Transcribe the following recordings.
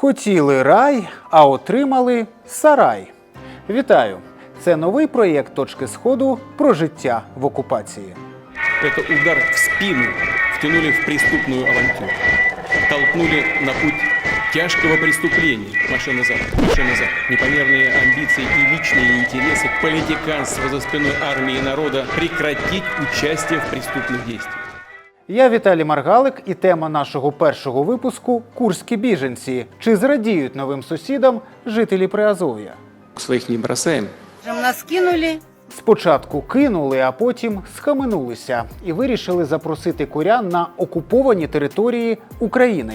Хотіли рай, а отримали сарай. Вітаю! Це новий проєкт точки сходу про життя в окупації. Это удар в спину втянули в преступную авантюру. Толкнули на путь тяжкого преступления. Маша назад, Маша назад. Непомерные амбиции и личные интересы, политиканство за спиной армии и народа прекратить участие в преступных действиях. Я Віталій Маргалик, і тема нашого першого випуску Курські біженці. Чи зрадіють новим сусідам жителі Приазов'я? Своих не бросаем. Нас кинули, Спочатку кинули, а потім схаменулися і вирішили запросити курян на окуповані території України,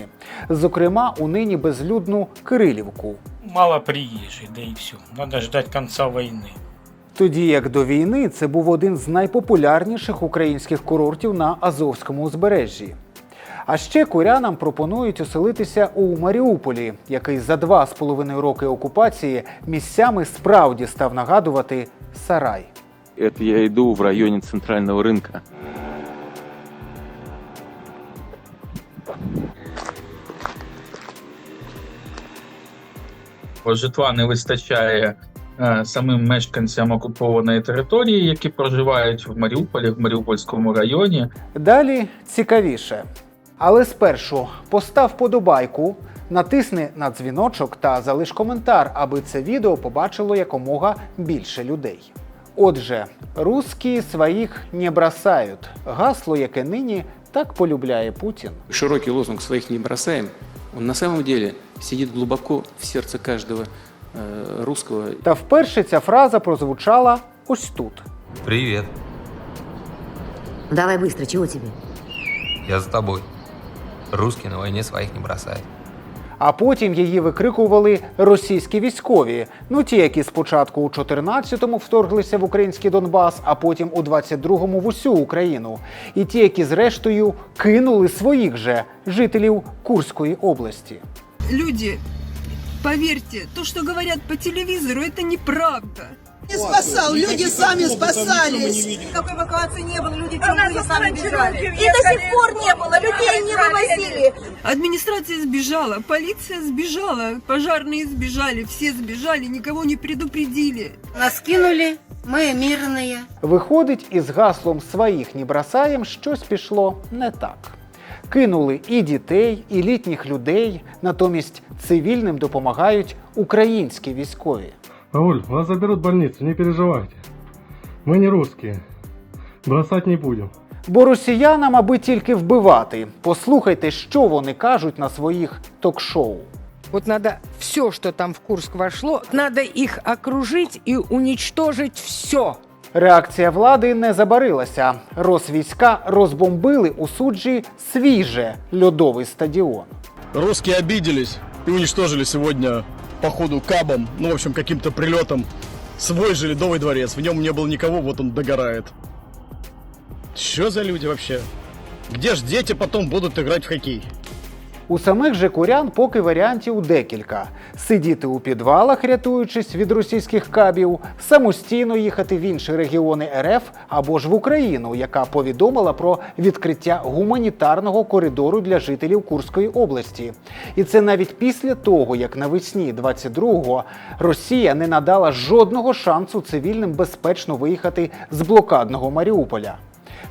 зокрема у нині безлюдну Кирилівку. Мало приезжих, да и все. Надо ждать конца войны. Тоді як до війни це був один з найпопулярніших українських курортів на Азовському узбережжі. А ще курянам пропонують оселитися у Маріуполі, який за два з половиною роки окупації місцями справді став нагадувати сарай. Это я иду в районе центрального рынка. бо житла не вистачає самим мешканцям окупованої території, які проживають в Маріуполі, в Маріупольському районі. Далі цікавіше. Але спершу постав подобайку, натисни на дзвіночок та залиш коментар, аби це відео побачило якомога більше людей. Отже, русські своїх не бросають. Гасло, яке нині так полюбляє Путін. Широкий лозунг «своих не бросаем», он на самом деле сидит глубоко в сердце каждого русского Та вперше ця фраза прозвучала ось тут. Привет, Давай быстро, чего тебе? я за тобой. Русские на войне своих не бросают. А потім її викрикували російські військові. Ну ті, які спочатку у 14-му вторглися в український Донбас, а потім у 22-му в усю Україну. І ті, які зрештою кинули своїх же жителів Курської області. люди, поверьте, то, что говорят по телевизору, это неправда. Не спасал, люди сами спасались. Никакой эвакуации не было, люди тянули, сами бежали. И до сих пор не было, людей не вывозили. Администрация сбежала, полиция сбежала, пожарные сбежали, все сбежали, никого не предупредили. Нас кинули, мы мирные. Виходить, із гаслом своїх не бросаєм щось пішло не так. Кинули і дітей, і літніх людей, натомість цивільним допомагають українські військові. Рауль, вас заберут в больницу, не переживайте. Мы не русские. Бросать не будем. Бо росіянам, аби тільки вбивати, послухайте, що вони кажуть на своїх ток-шоу. Вот надо все, что там в Курск вошло, надо их окружить и уничтожить все. Реакція влади не забарилася. Росвійська розбомбили у суджі свій же льодовий стадіон. Русские обиделись и уничтожили сегодня, походу, кабом, ну, в общем, каким-то прилетом, свой же ледовый дворец. В нем не было никого, вот он догорает. Что за люди вообще? Где ж дети потом будут играть в хоккей? У самих же курян поки варіантів декілька: сидіти у підвалах, рятуючись від російських кабів, самостійно їхати в інші регіони РФ або ж в Україну, яка повідомила про відкриття гуманітарного коридору для жителів Курської області. І це навіть після того, як навесні 22-го Росія не надала жодного шансу цивільним безпечно виїхати з блокадного Маріуполя.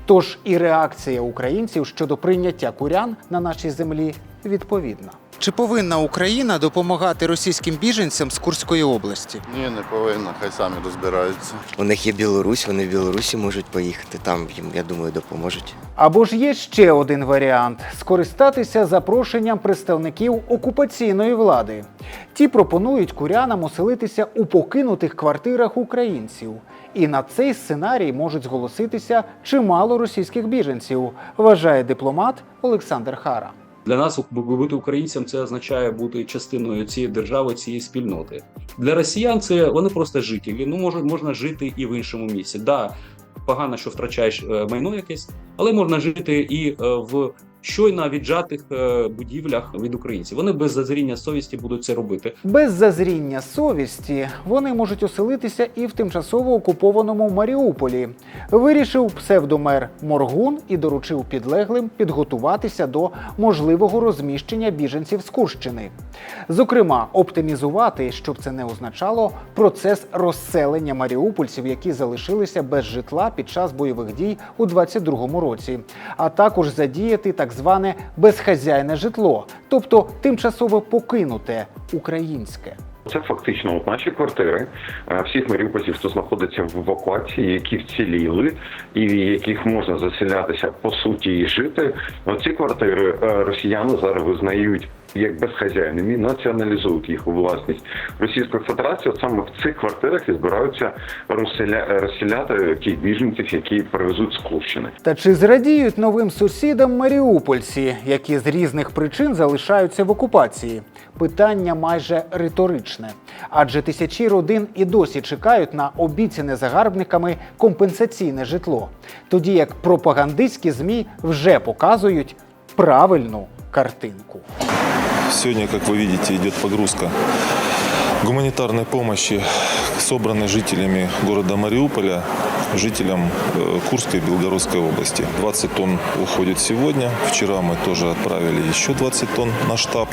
Тож і реакція українців щодо прийняття курян на нашій землі відповідна. Чи повинна Україна допомагати російським біженцям з Курської області? Ні, не повинна, хай самі розбираються. У них є Білорусь, вони в Білорусі можуть поїхати. Там їм, я думаю, допоможуть. Або ж є ще один варіант скористатися запрошенням представників окупаційної влади. Ті пропонують курянам оселитися у покинутих квартирах українців. І на цей сценарій можуть зголоситися чимало російських біженців, вважає дипломат Олександр Хара. Для нас бути українцям це означає бути частиною цієї держави, цієї спільноти. Для росіян це вони просто жителі. Ну може можна жити і в іншому місці. Да, погано, що втрачаєш е, майно якесь, але можна жити і е, в щойно віджатих е, будівлях від українців. Вони без зазріння совісті будуть це робити. Без зазріння совісті вони можуть оселитися і в тимчасово окупованому Маріуполі. Вирішив псевдомер Моргун і доручив підлеглим підготуватися до можливого розміщення біженців з Курщини. Зокрема, оптимізувати, щоб це не означало процес розселення маріупольців, які залишилися без житла під час бойових дій у 22-му році, а також задіяти так зване безхазяйне житло, тобто тимчасово покинуте українське. Це фактично от наші квартири е, всіх маріупольців, хто знаходиться в евакуації, які вціліли і в яких можна заселятися по суті і жити. Оці квартири е, росіяни зараз визнають як безхазяйними, націоналізують їх у власність Російської Федерації. От саме в цих квартирах і збираються розселя... розселяти тих біженців, які привезуть з Курщини. Та чи зрадіють новим сусідам маріупольці, які з різних причин залишаються в окупації? Питання майже риторичне, адже тисячі родин і досі чекають на обіцяне загарбниками компенсаційне житло, тоді як пропагандистські змі вже показують правильну картинку. Сегодня, как вы видите, идет погрузка гуманитарной помощи, собранной жителями города Мариуполя, жителям э, Курской и Белгородской области. 20 тонн уходит сегодня. Вчера мы тоже отправили еще 20 тонн на штаб.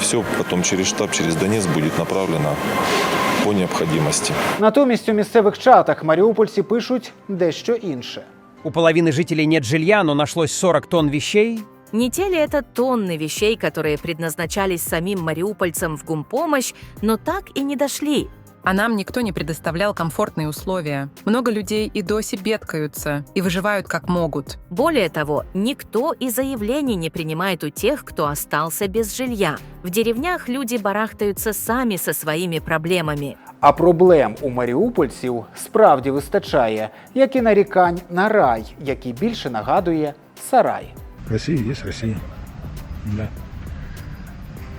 Все потом через штаб, через Донец будет направлено по необходимости. Натомість у місцевих чатах маріупольці пишуть дещо інше. У половины жителей нет жилья, но нашлось 40 тонн вещей. Не те ли это тонны вещей, которые предназначались самим мариупольцам в гумпомощь, но так и не дошли? А нам никто не предоставлял комфортные условия. Много людей и до сих бедкаются, и выживают как могут. Более того, никто и заявлений не принимает у тех, кто остался без жилья. В деревнях люди барахтаются сами со своими проблемами. А проблем у маріупольців справді вистачає, як і нарікань на рай, який більше нагадує сарай. Россия есть Россия. Да.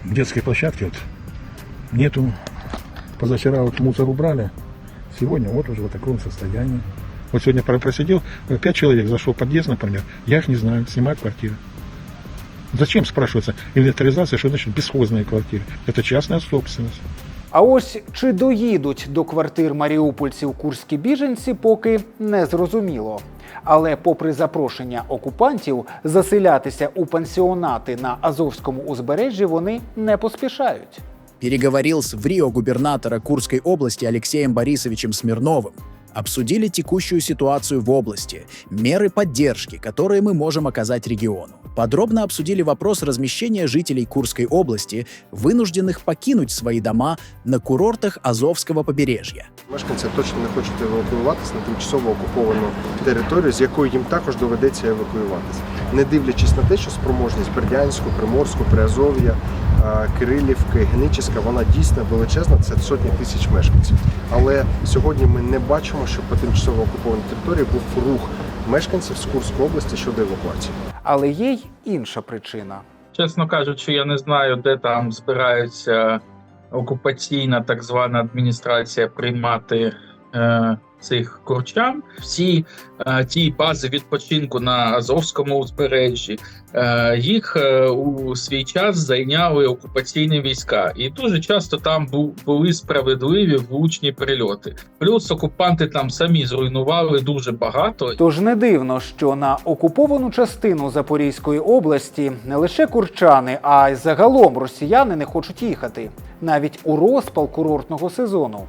Детской площадки вот нету. Позавчера вот мусор убрали. Сегодня вот уже в таком состоянии. Вот сегодня про- просидел, э, пять человек зашел в подъезд, например. Я их не знаю, снимают квартиры. Зачем, спрашивается, инвентаризация, что значит бесхозные квартиры? Это частная собственность. А ось чи доїдуть до квартир маріупольців курські біженці, поки не зрозуміло. Але, попри запрошення окупантів заселятися у пансіонати на Азовському узбережжі, вони не поспішають. Переговорил с в Рио губернатора Курской области Алексеем Борисовичем Смирновым. Обсудили текущую ситуацию в области, меры поддержки, которые мы можем оказать региону. Подробно обсудили вопрос размещения жителей Курской области, вынужденных покинуть свои дома на курортах Азовского побережья. Мешканці точно не хочуть евакуюватися на тимчасово окуповану територію, з якої їм також доведеться евакуюватися, не дивлячись на те, що спроможність Бердянську, Приморську, Приазов'я, Кирилівки, Геничиська, вона дійсно величезна, це сотні тисяч мешканців. Але сьогодні ми не бачимо, що по тимчасово окупованій території був рух мешканців з Курської області щодо евакуації. Але є й інша причина. Чесно кажучи, я не знаю, де там збираються окупаційна так звана адміністрація приймати е, цих курчан. Всі е, ті бази відпочинку на Азовському узбережжі е, їх е, у свій час зайняли окупаційні війська, і дуже часто там бу, були справедливі влучні прильоти. Плюс окупанти там самі зруйнували дуже багато. Тож не дивно, що на окуповану частину Запорізької області не лише курчани, а й загалом росіяни не хочуть їхати, навіть у розпал курортного сезону.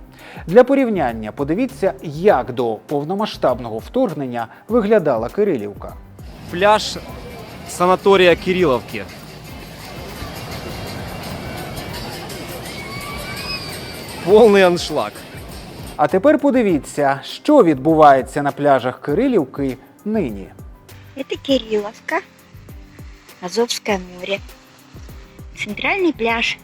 Для порівняння подивіться, як до повномасштабного вторгнення виглядала Кирилівка. Пляж санатория Кирилловки. Полный аншлаг. А тепер подивіться, що відбувається на пляжах Кирилівки нині. Это Кирилловка, Азовское море, центральный пляж.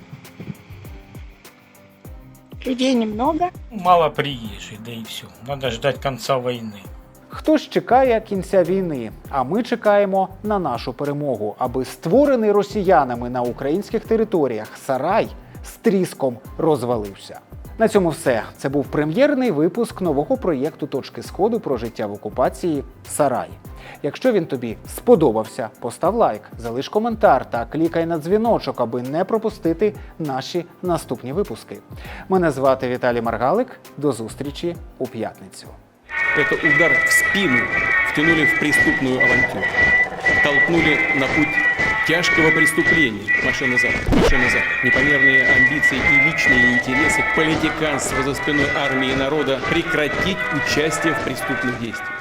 Людей немного. Мало приезжих, да і все. Надо ждать кінця війни. Хтось чекає кінця війни, а ми чекаємо на нашу перемогу, аби створений росіянами на українських територіях сарай з тріском розвалився. На цьому все. Це був прем'єрний випуск нового проєкту Точки Сходу про життя в окупації Сарай. Якщо він тобі сподобався, постав лайк, залиш коментар та клікай на дзвіночок, аби не пропустити наші наступні випуски. Мене звати Віталій Маргалик. До зустрічі у п'ятницю. Это удар в спину втянули в преступную авантюру. Толкнули на путь тяжкого преступления. Машина назад, машина назад. Непомерные амбиции и личные интересы, политиканство за спиной армии и народа прекратить участие в преступных действиях.